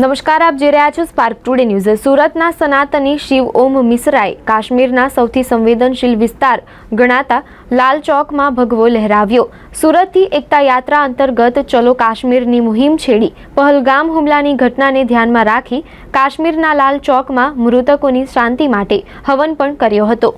નમસ્કાર, આપ જોઈ રહ્યા છો સ્પાર્ક ટુડે ન્યૂઝ સુરતના સનાતની શિવ ઓમ મિશ્રાએ કાશ્મીરના સૌથી સંવેદનશીલ વિસ્તાર ગણાતા લાલ ચોકમાં ભગવો લહેરાવ્યો. સુરતથી એકતા યાત્રા અંતર્ગત ચલો કાશ્મીરની મુહિમ છેડી પહલગામ હુમલાની ઘટનાને ધ્યાનમાં રાખી કાશ્મીરના લાલ ચોકમાં મૃતકોની શાંતિ માટે હવન પણ કર્યો હતો.